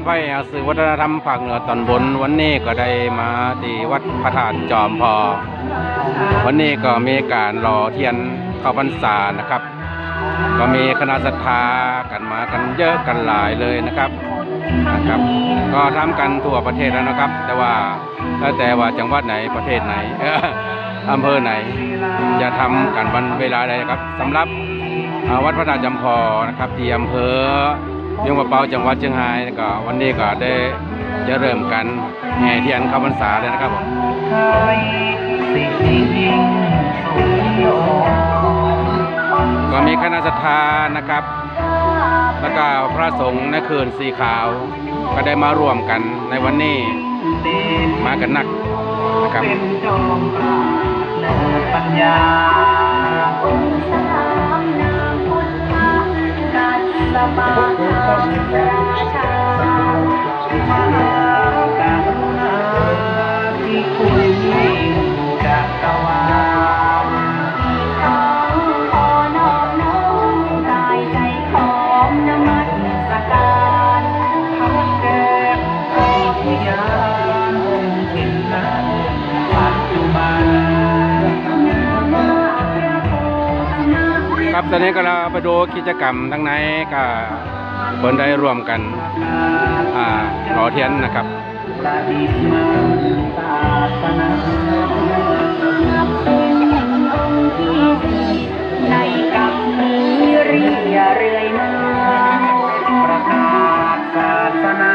เทวาไพยสื่อวัฒนธรรมภาคเหนือตอนบน วันนี้ก็ได้มาที่วัดพระธาตุจอมพอ วันนี้ก็มีการรอเทียนเข้าพรรษานะครับ ก็มีคณะศรัทธากันมากันเยอะกันหลายเลยนะครับนะครับ ก็ทำกันทั่วประเทศแล้วนะครับ แต่ว่าแล้วแต่ว่าจังหวัดไหนประเทศไหนอำเภอไหน จะทำกันวันเวลาใดครับสำหรับวัดพระธาตุจำพอนะครับที่อำเภอ เวียงปะเปาจังหวัดเชียงรายก็วันนี้ก็ได้จะเริ่มกันแห่เทียนเข้าพรรษาเลยนะครับผมก็มีคณะศรัทธานะครับ แล้วก็พระสงฆ์ในคืนสีขาว ก็ได้มาร่วมกันในวันนี้มากันหนักนะครับ ปัญ ครับ ตอนนี้ก็เราไปดูกิจกรรมทั้งในก็เพิ่นได้ร่วมกันอ่ารอเทียนนะครับประดิษฐ์มาศาสนาในกับมีเรียเรื่อยมาประกาศศาสนา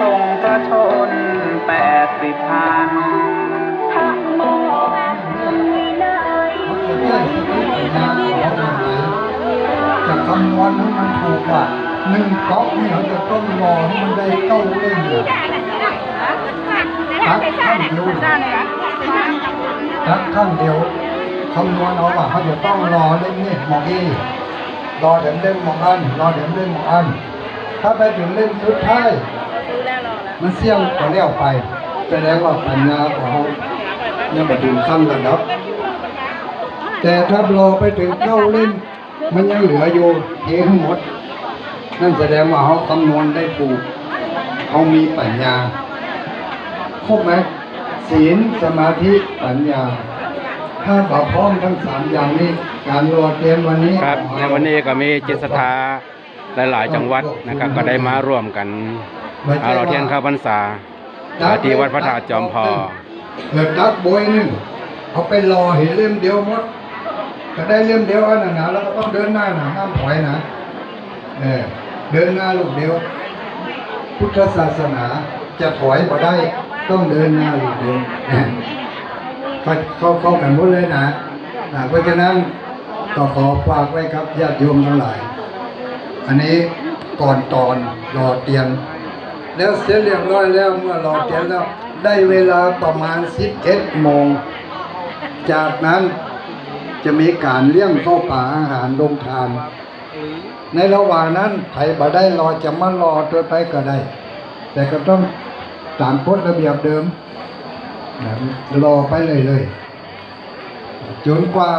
ทรงพระชนแปดสิบพันพระโมกมีไม่ได้เรียกมาจะคำนวณให้มันถูกว่าหนึ่งก๊อกนี่เราจะต้องรอให้มันได้เก้าเล่มเนี่ยตักข้างเดียวตักข้างเดียวคำนวณเอาว่าเขาจะต้องรอเล่มนี่หมองอีรอเดี๋ยวเล่มหมองอันรอเดี๋ยวเล่มหมองอัน ถ้าไปถึงเล่มสุดท้ายมันเสี่ยงก็เลี้ยวไปแสดงว่าปัญญาของเขาเนี่ยมาถึงขั้นกันแล้วแต่ถ้ารอไปถึงเก้าเล่ม มันยังเหลืออยู่เองหมด นั่นแสดงว่าเขาคำนวณได้ถูกเขามีปัญญาครบไหมศีลสมาธิปัญญา ถ้าบ่พร้อมทั้งสามอย่างนี้ การรอเตรียมวันนี้ครับ ในวันนี้ก็มีจิตศรัทธาหลาย ๆ จังหวัดนะครับ ก็ได้มาร่วมกันอ่ารอเทียนเข้าพรรษาอ่าที่วัดพระธาตุจอมพอเกิดดักบวยหนึ่งเขาไปรอเห็นเล่มเดียวหมด ก็ได้เล่มเดียวอันนั้นนะแล้วก็ต้องเดินหน้าหนาห้ามถอยนะเออเดินหน้าลูกเดียว พุทธศาสนาจะถอยมาได้ ต้องเดินหน้าลูกเดียวเข้าเข้าเขากันหมดเลยนะเพราะฉะนั้นก็ขอฝากไว้ครับญาติโยมทั้งหลาย อันนี้ก่อนตอนรอเตียนแล้วเสร็จเรียบร้อยแล้วเมื่อรอเตียนแล้ว ได้เวลาประมาณ 11โมง จากนั้น จะมีการเลี้ยงเข้าวป่าอาหารลงทาน ในระหว่างนั้นใครบ่ได้รอจะมารอตัวไปก็ได้ แต่ก็ต้องตามกฎระเบียบเดิมนะรอไปเลยเลยจนกว่า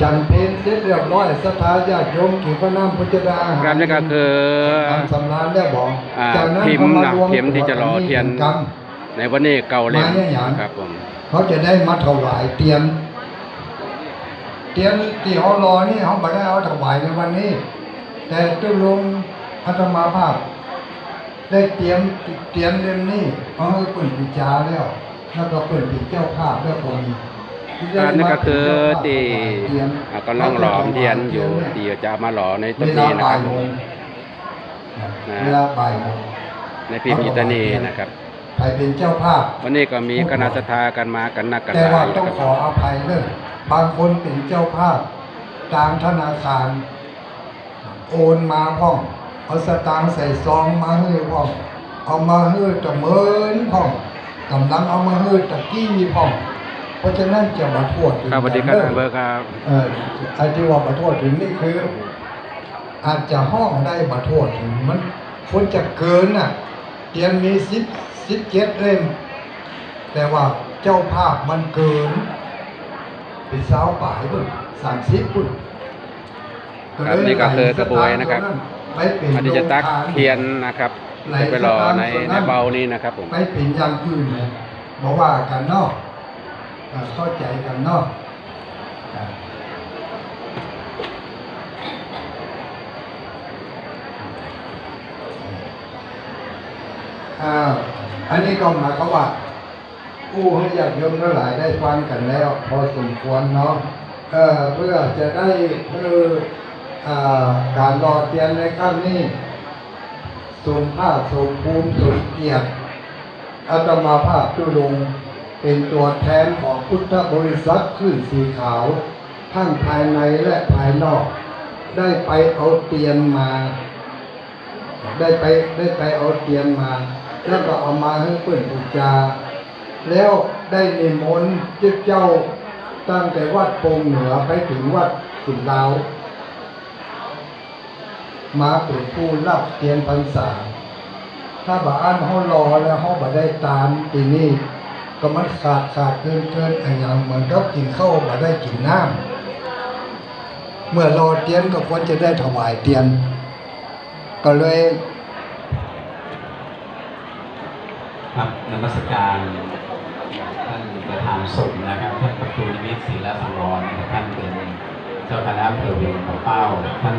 จันเพลเสร็จเรียบร้อยสถาญาติโยมขีพระน้ำพุทธดาอาหาครับนี่ก็คือทำสำราญได้บอกอ่าจากนั้นพิมพ์เขาานะรวพิมพ์ที่จะรอเทียนกรรมในวันนี้เก่าเล่มมาเนี่ยอย่างครับผมเขาจะได้มาถวายเตียน เตียนที่เขารอนี่เขาไม่ได้เอาถวายในวันนี้ แต่ตุลงพัฒมาภาพ ได้เตรียมเตรียมเล่มนี้เขาให้เปิดปิจาแล้วแล้วก็เปิดปิดเจ้าภาพแล้วก็มีอันนี้ก็คือที่อ่ากำลังหลอมเทียนอยู่ที่จะมาหล่อในต้นเวลานี้นะบ่าคยรับโมงนะเวลาบ่ายโมงในพิมพ์อิตานีนะครับใครเป็นเจ้าภาพ วันนี้ก็มีคณะศรัทธากันมากันนักกันแต่หลาว่ายต้องนะขคอรับอภัยเนอะ บางคนเป็นเจ้าภาพตามธนาคาร โอนมาพ่อง เอาสตางค์ใส่ซองมาให้พ่อง เอามาให้ตะเมินพ่องกำลังเอามาให้ตะกี้พ่องเพราะฉะนั้นจะมาโทษถึงครับสวัสดีครับเด้ท่านเบอร์ครับเออไอ้ที่ว่ามาโทษถึงนี่คือ อาจจะห้องได้มาโทษถึงมันควรจะเกินน่ะเตรียมมีสิบสิบเจ็ดเล่มแต่ว่าเจ้าภาพมันเกินเป็นสาวป่ายปุ่นสามสิบปุ่นครับนี่ก็คือกระบวยนะครับไปเป็นอันนี้จะตักโรงทานเทียนนะครับจะไปรอในในเบานี้นะครับผมไปเป็นอย่างอื่นเลยบอกว่ากันเนอกอ่าเข้าใจกันเนอกอ่าอ่าอันนี้ก็หมายความว่า ผู้ให้ญาติโยมทั้งหลายได้ฟังกันแล้ว พอสมควรเนาะเเพื่อจะได้เพื่อการรอเตียนในครั้งนี้สมภาคสมภูมิสมเกียรติอาตมาภาพจุลงเป็นตัวแทนของพุทธบริษัทขึ้นสีขาว ทั้งภายในและภายนอก ได้ไปเอาเตียนมา ได้ไปได้ไปเอาเตียนมา แล้วก็เอามาให้เพื่อนบูชา แล้วได้นิมนต์เจ้าเจ้าตั้งแต่วัดโปงเหนือไปถึงวัดสุนดาว มาเป็นผู้รับเทียนพรรษา ถ้าบ่อ่านเขารอแล้วเขาบ่ได้ตามทีนี้ก็มันขาดขาดเกินเกินอันอย่างเหมือนกับกินข้าวบ่ได้กินน้ำเมื่อรอเตียนก็ควรจะได้ถวายเตียน ก็เลยครับนมัสการ ท่านประธานสงฆ์นะครับท่านพระครูนิมิตรศิลสังวรนะครับท่านเป็นเจ้าคณะอำเภอเวียงป่าเป้า ท่าน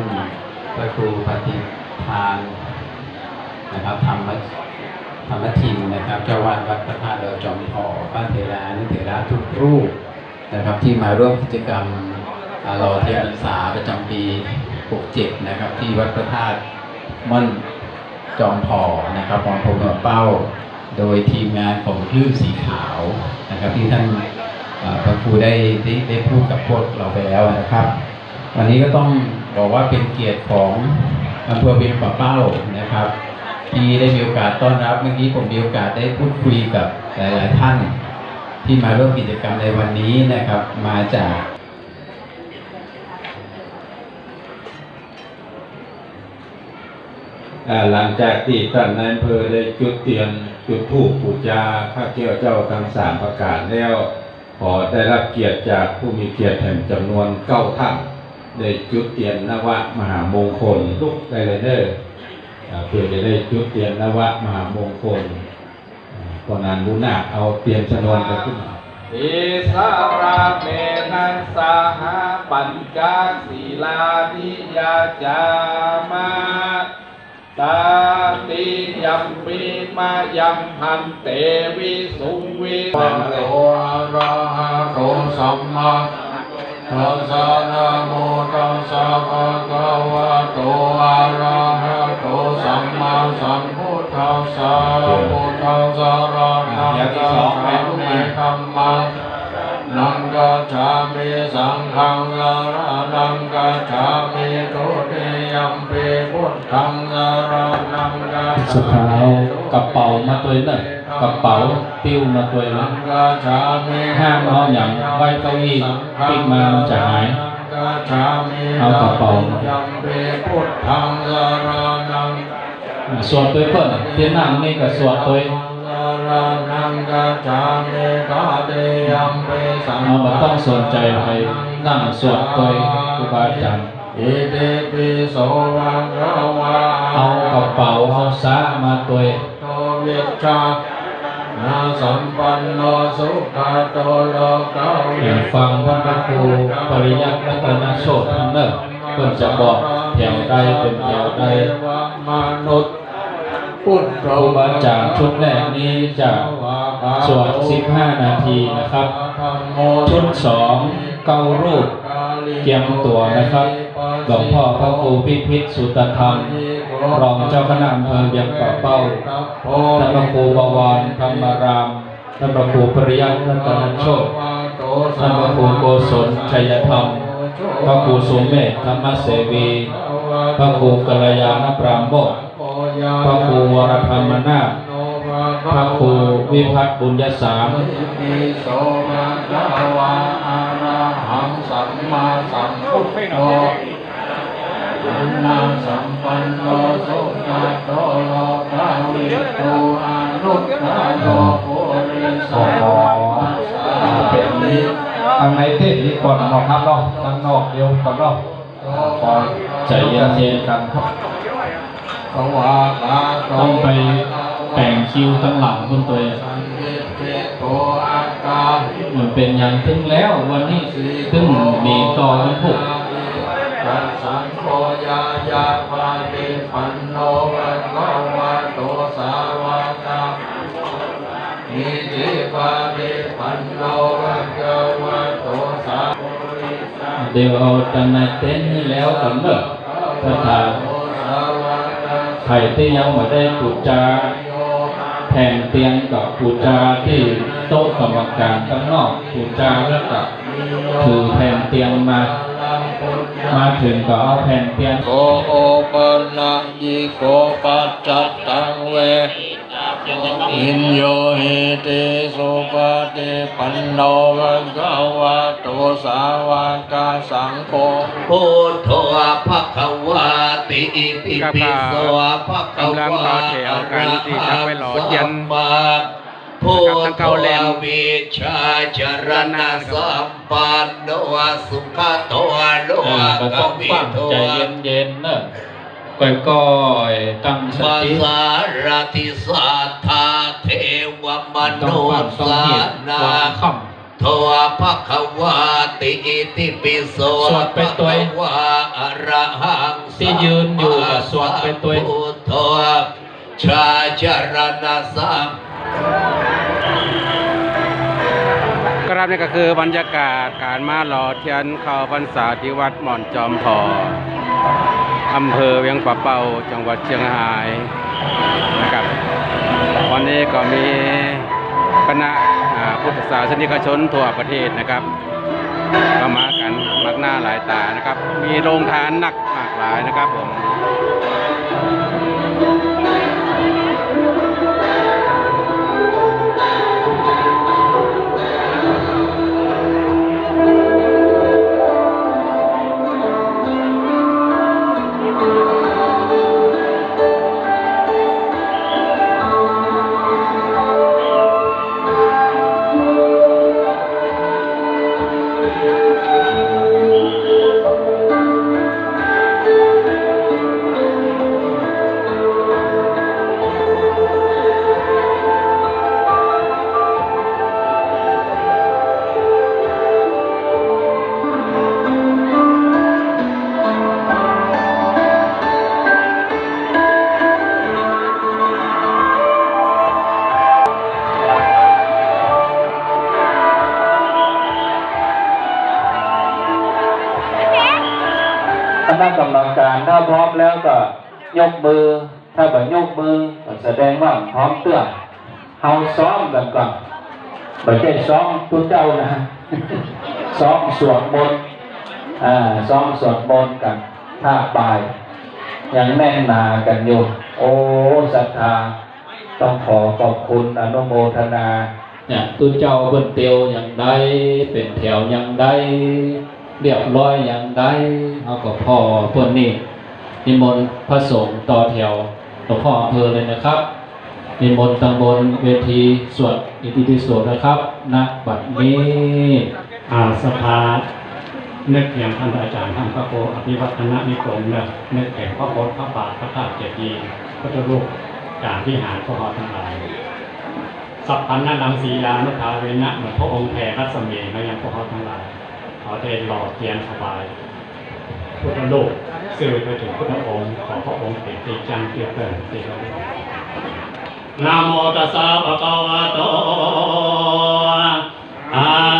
พระครูปฏิทานนะครับธรรมธรรมทินนะครับเจ้าวาดวัดพระธาตุดอยจอมทองบ้านเทรานุเถระทุกรูปนะครับที่มาร่วมกิจกรรมรอเทียนพรรษาประจำปี 67 นะครับ ที่วัดพระธาตุม่อนจอมพอนะครับมองพงกับเป้า โดยทีมงานของคลื่นสีขาวนะครับ ที่ท่านพระครูได้ได้ได้พูดกับพวกเราไปแล้วนะครับ วันนี้ก็ต้องบอกว่าเป็นเกียรติของอำเภอเวียงป่าเป้านะครับ ที่ได้มีโอกาสต้อนรับเมื่อกี้ผมมีโอกาสได้พูดคุยกับหลาย ๆ ท่าน ที่มาร่วมกิจกรรมในวันนี้นะครับ มาจาก อ่า หลังจากที่ท่านนายอำเภอได้จุดเทียนจุดธูปปูชาพระเจ้าเจ้าทั้งสามประกาศแล้ว ขอได้รับเกียรติจากผู้มีเกียรติแห่งจำนวนเก้าท่านได้จุดเทียนนวะมหามงคลลุกไดเลยเด้ออ่าเพื่อจะได้จุดเทียนนวะมหามงคลอ่าก่อนนานบุญนาเอาเทียนชนวนไปขึ้นมาอิสราเมนัสสหปัญจศีลานิยาจามา ตาติยัมปีมายัมพันเตวิสุวินังโตอะระหะโตสัมมาทัสสะนะโมตัสสะภะคะวะโตอะระหะโตสัมมาสัมพุทธัสสะพุทธัสสะระนังกัจฉามิธัมมังนังกัจฉามิสังฆังสารนังกัจฉามิตุติยัมปิพุทธังสารนังกัจฉามิเอากระเป๋ามาตัวหน่อยกระเต วหนันึงงกัจฉามิห้ามเอาอย่งไว้เก้าอี้ปิ้งมามันจะหายกัจฉามิเอากระเป๋ายัมปิพุทธังสารนังอ่าสวดตัวเพิ่นที่นั่งนี่ก็สวดตัวนังกัจฉามิกาเอาแบบต้องสนใจใครนั่งสวดตัวครูบาอาจารย์ อิติปิโสภะคะวะเอากระเป๋าเอาซะมาตัวโตวิชชานาสัมปันโนสุขโตโลกาวิอย่าฟังท่านพระครูปริยัติรัตนโชตทั้งเนิ่เพิ่นจะบอกแถวใดเป็นแถวใดมนุษย์พุทธครูบาอาจารย์ชุดแรกนี้จะสวด15 นาทีนะครับ ชุดสองเก้ารูปเตรียมตัวนะครับ หลวงพ่อพระครูพิพิธสุตธรรม รองเจ้าคณะอำเภอเวียงป่าเป้าท่านพระครูบวรธรรมรามท่านพระครูปริยัติรัตนโชตท่านพระครูโกศลชัยธรรมพระครูสุเมธธรรมเสวีพระครูกัลยาณปรามโมกพระครูวรธรรมนาพระครูวิพัฒน์บุญยสามอิโสภะคะวะอะระหังสัมมาสัมพุทโธ สัมมาสัมปันโนสุขโตโลกาวิทูอนุตตโยปุริสัขอสาเป็นนี้ทางในเทศนี้ก่อนเนาะครับเนาะทางนอกเดียวก่อนเนาะขอใจเย็นๆกันครับสวากาต้องไปแต่งคิวตั้งหลังคุณตัวเองสังเกตเจโตอากามันเป็นอย่างถึงแล้ววันนี้ถึงมีต่อวันพุธ ตัสสังโฆยายาปาติปันโนภะคะวะโตสาวกสังนิจิปาติปันโนภะคะวะโตสาวกสังเดี๋ยวเอาตันในเต็นท์นี่แล้วกันเนอะถ้าทางใครที่ยังไม่ได้ปูจาแผ่นเตียงกับปูจาที่โต๊ะกรรมการข้างนอกปูจาแล้วก็ถือแผ่นเตียงมา มาถึงก็เอาแผ่นเตียงโกโอปนะยิโกปัจจัตตังเวอินโยหิติสุปฏิปันโนภะคะวะโตสาวกสังโฆพุทโธภะคะวะติอิติปิโสภะคะกำลังวะต่อแถวกันที่จะไปหล่อเทียนพุททั้งโธเก้าเล่มวิชาจรณะสัมปันโนสุขโตโลอ่าก็กต้องวิฟังโตใจเย็นๆเนอะก้อยๆตั้งสมาติสารติสัทธาเทวมต้นุองฟังษต้องสาเห็นนาว่าคโทภะคะวะติอิติปิโสสวดไปตัวเองภะคะวะอะระหังที่ยืนอยู่ก็สวดไปตัวเองพุทโธชาจารณะสัม ครับนี่ก็คือบรรยากาศการมาหล่อเทียนเข้าพรรษาที่วัดหม่อนจอมพออำเภอเวียงป่าเป้าจังหวัดเชียงรายนะครับวันนี้ก็มีคณะพุทธศาสนิกชนทั่วประเทศนะครับก็มากันมากหน้าหลายตานะครับ มีโรงทานหนักมากหลายนะครับผม มแล้วก็ยกมือ ถ้าแบบยกมือก็แสดงว่าพร้อมเตื้อเฮาซ้อมกันก่อนไม่ใช่ซ้อมตัวเจ้านะซ้อมสวดมนต์อ่าซ้อมสวดมนต์กันท่าบายยังแน่นหนากันอยู่ โอ้ศรัทธาต้องขอขอบคุณอนุโมทนาเนี่ยตุเจ้าเพิ่นเตียวอย่างใดเป็นแถวอย่างใดเรียบร้อยอย่างใดเอากับพ่อเพิ่นนี่ นิมนต์พระสงฆ์ต่อแถวหลวงพ่ออำเภอเลยนะครับ นิมนต์ตำบลเวทีสวดอิติปิโสนะครับณบัดนี้อาสภานึกอย่างท่านอาจารย์ท่านพระโคอภิวัฒนนิคมเนี่ยนึกแห่งพระโคพระบาทพระธาตุเจดีย์พระเจ้าลูกจากที่หารพระพรทั้งหลาย สัพพันธ์นังสีลานุภาเวนะเหมือนพระองค์แผ่รัศมีมายังพระพรทั้งหลายขอเทหล่อเทียนสบาย พุทธโลกสื่อไปถึงพุทธองค์ขอพระองค์เป็นตีจังเกียรติเกิดตีเรานะโมตัสสะภะคะวะโตอะ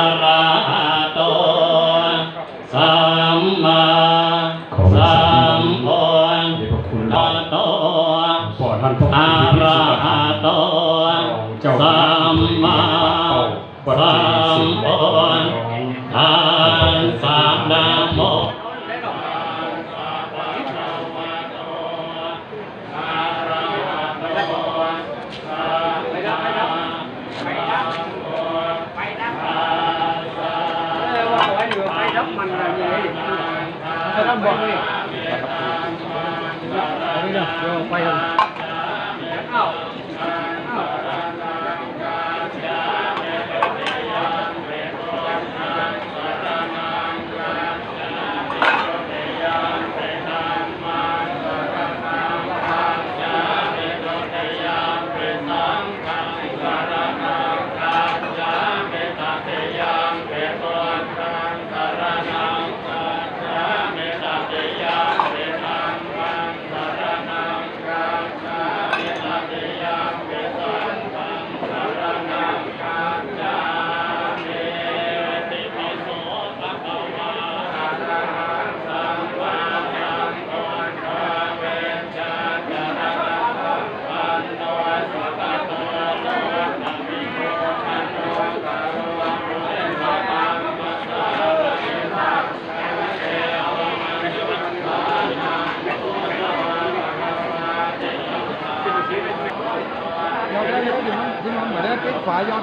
คร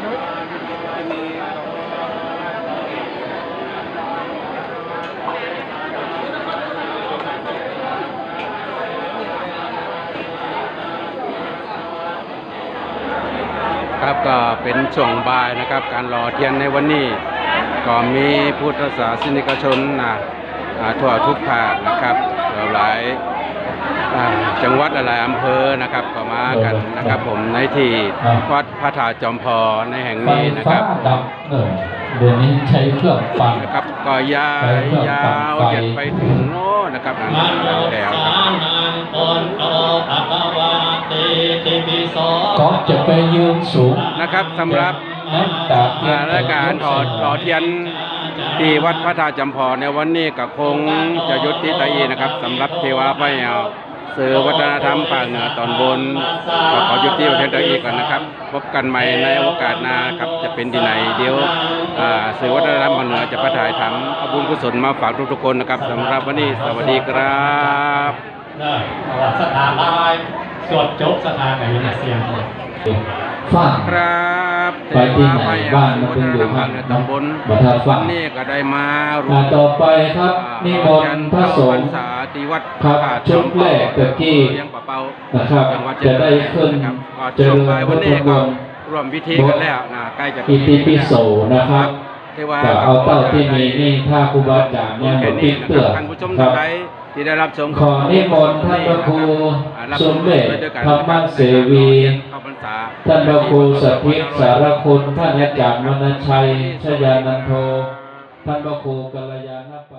ับก็เป็นช่วงบ่ายนะครับ การรอเทียนในวันนี้ ก็มีพุทธศาสนิกชนนะทั่วทุกภาคนะครับหลาย จังหวัดหลายอำเภอนะครับก็มากันนะครับผมในที่วัดพระธาตุจอมพอในแห่งไฟนี้นะคฟ้ารับดับเออเดี๋ยวนี้ใช้เครื่องปั่นนะครับก็ยายยาวเหยียดไปถึงโน้นนะครับอ่าแถวครับก็จะไปยืนสูงนะครับสำหรับน้ำตาเทียอ่านรายการถอดหล่อเทียน ที่วัดพระธาตุจำพอในวันนี้ก็คงจะยุติตาอีนะครับสำหรับเทวาพระเยาสื่อวัฒนธรรมภาคเหนือตอนบนก็ขอยุติประเทศตาอีก่อนนะครับ พบกันใหม่ในโอกาสหน้าครับจะเป็นที่ไหนเดี๋ยวอ่าสื่อวัฒนธรรมภาคเหนือจะประถ่ายทำเอาบุญกุศลมาฝากทุกๆคนนะครับสำหรับวันนี้สวัสดีครับได้เอาว่าสถานลายสวดจบสถานไหนเนี่ยเสียงเลยฟังครับเท ไปที่วาไหนพระเยาบ้านสื่มัอนวัฒเป็นนอธรรยู่มภาคเหนือตำบลบัทาฟัวังนนี้ก็ได้มาร่วอ่ามต่อไปครับนิมนต์พระสงฆ์สาติวัดครับชุดแรกตะกี้เลี้ยงปะเปานะครับจังหวัดจะได้ขึ้นนะครับก็เจริช่วงญบ่ายพวัระนพุนี้ทธมก็นต์ร่วมพิธีกันแล้วนะใกล้จะอิติปิโสนะครับเทวาจะเอาเต้าที่มีนี่ถ้าครูบาอาจารย์เนี่ยแค่มานี้ปิดนะเตืคอรับนท่านผู้ชมครัท่านบใด ที่ได้รับชมขอนิมนต์ท่านพระครูอ่ารับสมเด็จชด้วยกันธรรมเสวีเข้าพรรษาท่านพระครูสถิตสารคุณท่านอาจารย์มณชัยชยานันโทท่านพระครูกัลยาณปา